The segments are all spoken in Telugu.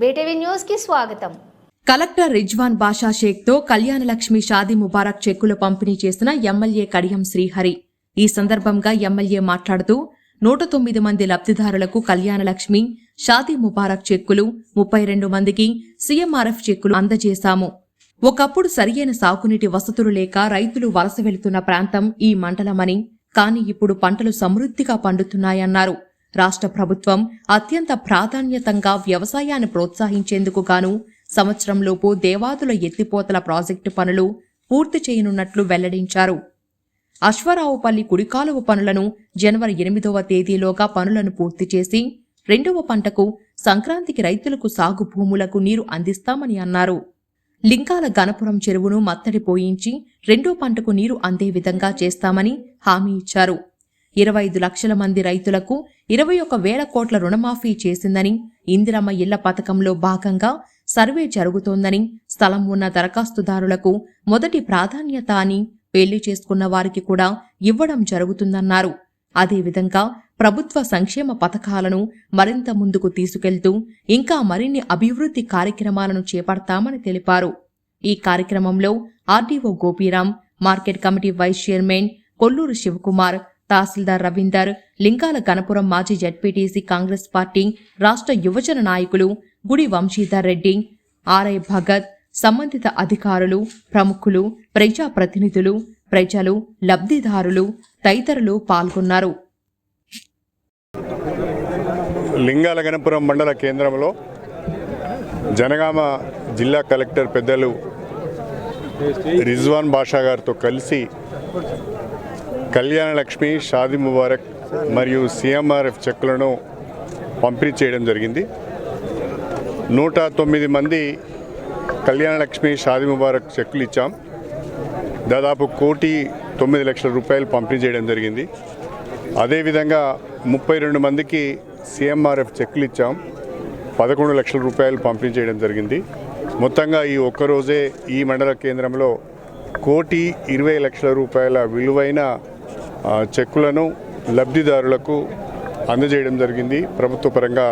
బేటీవీ న్యూస్కి స్వాగతం. కలెక్టర్ రిజ్వాన్ బాషా షేక్తో కళ్యాణలక్ష్మి షాదీ ముబారక్ చెక్కులు పంపిణీ చేసిన ఎమ్మెల్యే కడియం శ్రీహరి. ఈ సందర్భంగా ఎమ్మెల్యే మాట్లాడుతూ నూట తొమ్మిది మంది లబ్ధిదారులకు కళ్యాణలక్ష్మి షాదీ ముబారక్ చెక్కులు ముప్పై రెండు మందికి సీఎంఆర్ఎఫ్ చెక్కులు అందజేశాము. ఒకప్పుడు సరియైన సాగునీటి వసతులు లేక రైతులు వలస వెళుతున్న ప్రాంతం ఈ మండలమని కాని ఇప్పుడు పంటలు సమృద్ధిగా పండుతున్నాయన్నారు. రాష్ట్ర ప్రభుత్వం అత్యంత ప్రాధాన్యతంగా వ్యవసాయాన్ని ప్రోత్సహించేందుకు గాను సంవత్సరంలోపు దేవాదుల ఎత్తిపోతల ప్రాజెక్టు పనులు పూర్తి చేయనున్నట్లు వెల్లడించారు. అశ్వరావుపల్లి కుడికాలువ పనులను జనవరి ఎనిమిదవ తేదీలోగా పనులను పూర్తి చేసి రెండవ పంటకు సంక్రాంతికి రైతులకు సాగు భూములకు నీరు అందిస్తామని అన్నారు. లింకాల గణపురం చెరువును మత్తడి పోయించి రెండో పంటకు నీరు అందే విధంగా చేస్తామని హామీ ఇచ్చారు. ఇరవై ఐదు లక్షల మంది రైతులకు ఇరవై ఒక వేల కోట్ల రుణమాఫీ చేసిందని ఇందిరమ్మ ఇళ్ళ పథకంలో భాగంగా సర్వే జరుగుతోందని స్థలం ఉన్న దరఖాస్తుదారులకు మొదటి ప్రాధాన్యత అని పెళ్ళి చేసుకున్న వారికి కూడా ఇవ్వడం జరుగుతుందన్నారు. అదేవిధంగా ప్రభుత్వ సంక్షేమ పథకాలను మరింత ముందుకు తీసుకెళ్తూ ఇంకా మరిన్ని అభివృద్ధి కార్యక్రమాలను చేపడతామని తెలిపారు. ఈ కార్యక్రమంలో RDO Gopiram market committee vice chairman Kolluru Shivakumar tahsildar Ravinder Lingala Ganapuram మాజీ జడ్పీటీసీ కాంగ్రెస్ పార్టీ రాష్ట్ర యువజన నాయకులు గుడి వంశీధర్ రెడ్డి ఆర్ఐ భగత్ సంబంధిత అధికారులు ప్రముఖులు ప్రజాప్రతినిధులు ప్రజలు లబ్ధిదారులు తదితరులు పాల్గొన్నారు. లింగాల గణపురం మండల కేంద్రంలో జనగామ జిల్లా కలెక్టర్ పెద్దలు రిజ్వాన్ బాషా గారితో కలిసి కళ్యాణ లక్ష్మి షాది ముబారక్ మరియు సిఎంఆర్ఎఫ్ చెక్కులను పంపిణీ చేయడం జరిగింది. నూట తొమ్మిది మంది కళ్యాణ లక్ష్మి షాది ముబారక్ చెక్కులు ఇచ్చాం. దాదాపు కోటి తొమ్మిది లక్షల రూపాయలు పంపిణీ చేయడం జరిగింది. అదేవిధంగా ముప్పై రెండు మందికి సిఎంఆర్ఎఫ్ చెక్లు ఇచ్చాం. పదకొండు లక్షల రూపాయలు పంపిణీ చేయడం జరిగింది. మొత్తంగా ఈ ఒక్కరోజే ఈ మండల కేంద్రంలో కోటి ఇరవై లక్షల రూపాయల విలువైన చెక్కులను లబ్ధిదారులకు అందజేయడం జరిగింది. ప్రభుత్వ పరంగా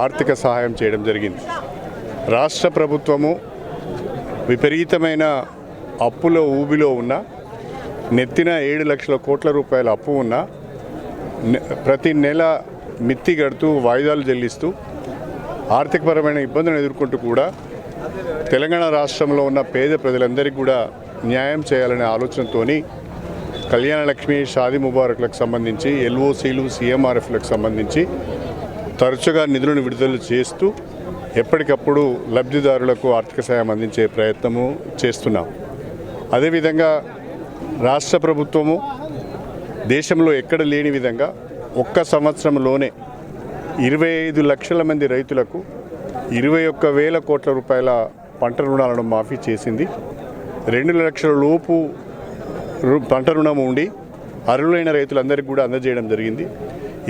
ఆర్థిక సహాయం చేయడం జరిగింది. రాష్ట్ర ప్రభుత్వము విపరీతమైన అప్పులో ఊబిలో ఉన్న నెత్తిన ఏడు లక్షల కోట్ల రూపాయల అప్పు ఉన్న ప్రతి నెల మిత్తి గడుతూ వాయిదాలు చెల్లిస్తూ ఆర్థికపరమైన ఇబ్బందులను ఎదుర్కొంటూ కూడా తెలంగాణ రాష్ట్రంలో ఉన్న పేద ప్రజలందరికీ కూడా న్యాయం చేయాలనే ఆలోచనతోని కళ్యాణలక్ష్మి షాది ముబారక్లకు సంబంధించి ఎల్ఓసీలు సీఎంఆర్ఎఫ్లకు సంబంధించి తరచుగా నిధులను విడుదల చేస్తూ ఎప్పటికప్పుడు లబ్ధిదారులకు ఆర్థిక సాయం అందించే ప్రయత్నము చేస్తున్నాం. అదేవిధంగా రాష్ట్ర ప్రభుత్వము దేశంలో ఎక్కడ లేని విధంగా ఒక్క సంవత్సరంలోనే ఇరవై ఐదు లక్షల మంది రైతులకు ఇరవై ఒక్క వేల కోట్ల రూపాయల పంట రుణాలను మాఫీ చేసింది. రెండు లక్షల లోపు పంట రుణం ఉండి అర్హులైన రైతులందరికీ కూడా అందజేయడం జరిగింది.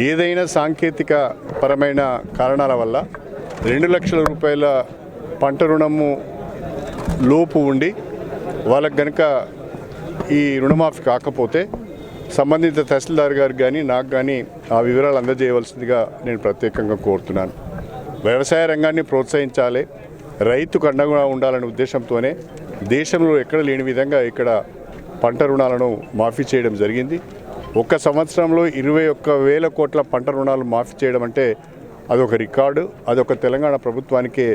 ఏదైనా సాంకేతిక పరమైన కారణాల వల్ల రెండు లక్షల రూపాయల పంట రుణము లోపు ఉండి వాళ్ళకు కనుక ఈ రుణమాఫీ కాకపోతే సంబంధిత తహసీల్దార్ గారికి కానీ నాకు కానీ ఆ వివరాలు అందజేయవలసిందిగా నేను ప్రత్యేకంగా కోరుతున్నాను. వ్యవసాయ రంగాన్ని ప్రోత్సహించాలి. రైతుకు అండగా ఉండాలనే ఉద్దేశంతోనే దేశంలో ఎక్కడ లేని విధంగా ఇక్కడ పంట రుణాలను మాఫీ చేయడం జరిగింది. ఒక్క సంవత్సరంలో ఇరవై ఒక్క వేల కోట్ల పంట రుణాలు మాఫీ చేయడం అంటే అదొక రికార్డు అదొక తెలంగాణ ప్రభుత్వానికే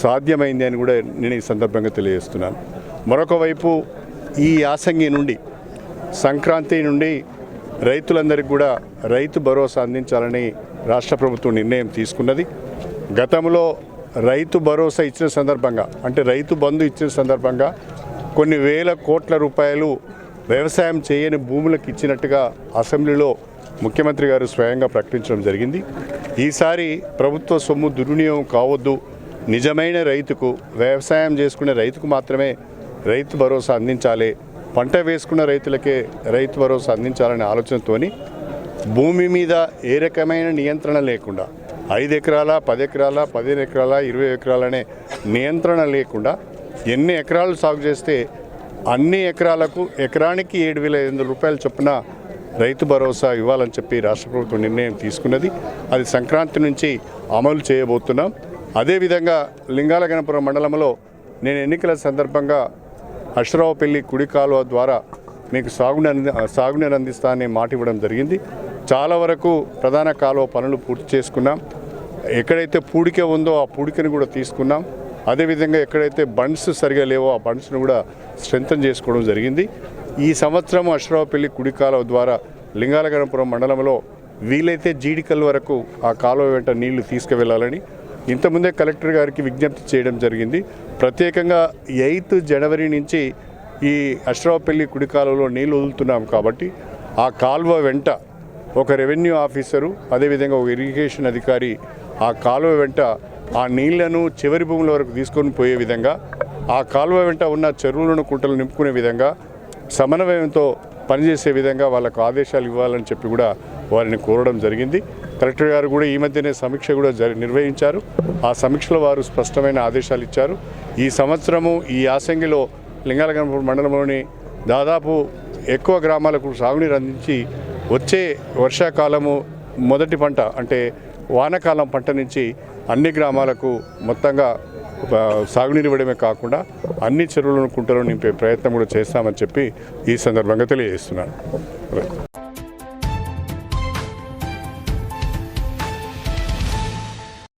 సాధ్యమైంది అని కూడా నేను ఈ సందర్భంగా తెలియజేస్తున్నాను. మరొక వైపు ఈ యాసంగి నుండి సంక్రాంతి నుండి రైతులందరికీ కూడా రైతు భరోసా అందించాలని రాష్ట్ర ప్రభుత్వం నిర్ణయం తీసుకున్నది. గతంలో రైతు భరోసా ఇచ్చిన సందర్భంగా అంటే రైతు బంధు ఇచ్చిన సందర్భంగా కొన్ని వేల కోట్ల రూపాయలు వ్యవసాయం చేయని భూములకు ఇచ్చినట్టుగా అసెంబ్లీలో ముఖ్యమంత్రి గారు స్వయంగా ప్రకటించడం జరిగింది. ఈసారి ప్రభుత్వ సొమ్ము దుర్వినియోగం కావద్దు. నిజమైన రైతుకు వ్యవసాయం చేసుకునే రైతుకు మాత్రమే రైతు భరోసా అందించాలి పంట వేసుకున్న రైతులకే రైతు భరోసా అందించాలనే ఆలోచనతోని భూమి మీద ఏ రకమైన నియంత్రణ లేకుండా ఐదు ఎకరాల పది ఎకరాల పదిహేను ఎకరాల ఇరవై ఎకరాలనే నియంత్రణ లేకుండా ఎన్ని ఎకరాలు సాగు చేస్తే అన్ని ఎకరాలకు ఎకరానికి ఏడు వేల ఐదు వందల రూపాయల చొప్పున రైతు భరోసా ఇవ్వాలని చెప్పి రాష్ట్ర ప్రభుత్వం నిర్ణయం తీసుకున్నది. అది సంక్రాంతి నుంచి అమలు చేయబోతున్నాం. అదేవిధంగా లింగాలగనపురం మండలంలో నేను ఎన్నికల సందర్భంగా అశ్వరావుపల్లి కుడి కాలువ ద్వారా మీకు సాగుని అంది సాగునీరు అందిస్తా అనే మాట ఇవ్వడం జరిగింది. చాలా వరకు ప్రధాన కాలువ పనులు పూర్తి చేసుకున్నాం. ఎక్కడైతే పూడిక ఉందో ఆ పూడికను కూడా తీసుకున్నాం. అదేవిధంగా ఎక్కడైతే బండ్స్ సరిగా లేవో ఆ బండ్స్ను కూడా స్ట్రెంగ్తన్ చేసుకోవడం జరిగింది. ఈ సంవత్సరం అశ్వరావుపల్లి కుడి కాలువ ద్వారా లింగాలగనపురం మండలంలో వీలైతే జీడికల్ వరకు ఆ కాలువ వెంట నీళ్ళు తీసుకువెళ్ళాలని ఇంతకుముందే కలెక్టర్ గారికి విజ్ఞప్తి చేయడం జరిగింది. ప్రత్యేకంగా ఎయిత్ జనవరి నుంచి ఈ అశ్వరావుపల్లి కుడి కాలువలో నీళ్ళు వదులుతున్నాం కాబట్టి ఆ కాలువ వెంట ఒక రెవెన్యూ ఆఫీసరు అదేవిధంగా ఒక ఇరిగేషన్ అధికారి ఆ కాలువ వెంట ఆ నీళ్ళను చివరి భూముల వరకు తీసుకొని పోయే విధంగా ఆ కాలువ వెంట ఉన్న చెరువులను కుంటలు నింపుకునే విధంగా సమన్వయంతో పనిచేసే విధంగా వాళ్ళకు ఆదేశాలు ఇవ్వాలని చెప్పి కూడా వారిని కోరడం జరిగింది. కలెక్టర్ గారు కూడా ఈ మధ్యనే సమీక్ష కూడా జరి నిర్వహించారు. ఆ సమీక్షలో వారు స్పష్టమైన ఆదేశాలు ఇచ్చారు. ఈ సంవత్సరము ఈ యాసంగిలో లింగాలగనపూర్ మండలంలోని దాదాపు ఎక్కువ గ్రామాలకు సాగునీరు అందించి వచ్చే వర్షాకాలము మొదటి పంట అంటే వానకాలం పంట నుంచి అన్ని గ్రామాలకు మొత్తంగా సాగునీరు ఇవ్వడమే కాకుండా అన్ని చెరువులను కుంటలను నింపే ప్రయత్నం కూడా చేస్తామని చెప్పి ఈ సందర్భంగా తెలియజేస్తున్నాను.